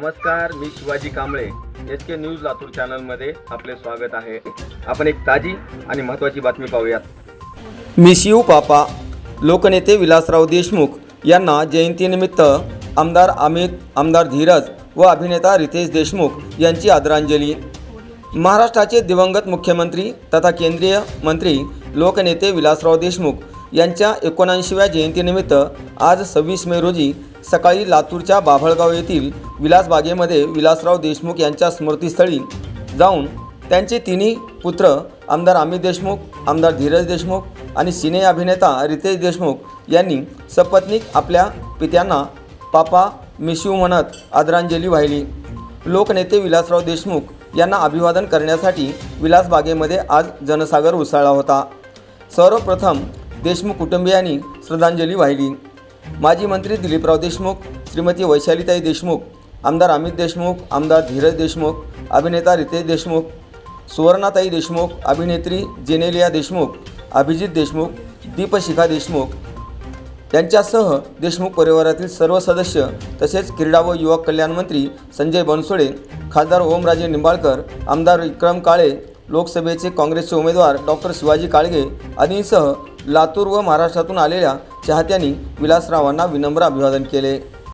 नमस्कार मी Shivaji Kamble. H K news Latur चॅनलमध्ये आपले स्वागत आहे. आपण एक ताजी आणि महत्त्वाची बातमी पाहूयात. मिस यू पापा लोकनेते विलासराव देशमुख यांना जयंतीनिमित्त आमदार अमित आमदार धीरज व अभिनेता रितेश देशमुख यांची आदरांजली. महाराष्ट्राचे दिवंगत मुख्यमंत्री तथा केंद्रीय मंत्री लोकनेते विलासराव देशमुख यांच्या एकोणऐंशीव्या जयंतीनिमित्त आज सव्वीस मे रोजी सकाळी लातूरच्या बाभळगाव येथील विलासबागेमध्ये विलासराव देशमुख यांच्या स्मृतीस्थळी जाऊन त्यांचे तिन्ही पुत्र आमदार अमित देशमुख आमदार धीरज देशमुख आणि सिने अभिनेता रितेश देशमुख यांनी सपत्नीक आपल्या पित्यांना पापा मिशू म्हणत आदरांजली वाहिली. लोकनेते विलासराव देशमुख यांना अभिवादन करण्यासाठी विलासबागेमध्ये आज जनसागर उसळला होता. सर्वप्रथम देशमुख कुटुंबियांनी श्रद्धांजली वाहिली. माजी मंत्री दिलीपराव देशमुख श्रीमती वैशालीताई देशमुख आमदार अमित देशमुख आमदार धीरज देशमुख अभिनेता रितेश देशमुख सुवर्णाताई देशमुख अभिनेत्री जेनेलिया देशमुख अभिजित देशमुख दीपशिखा देशमुख यांच्यासह देशमुख परिवारातील सर्व सदस्य तसेच क्रीडा व युवक कल्याण मंत्री संजय बनसोडे खासदार ओमराजे निंबाळकर आमदार विक्रम काळे लोकसभेचे काँग्रेसचे उमेदवार डॉक्टर शिवाजी काळगे आदींसह लातूर व महाराष्ट्रातून आलेल्या चाहत्यांनी विलासरावांना विनम्र अभिवादन केले.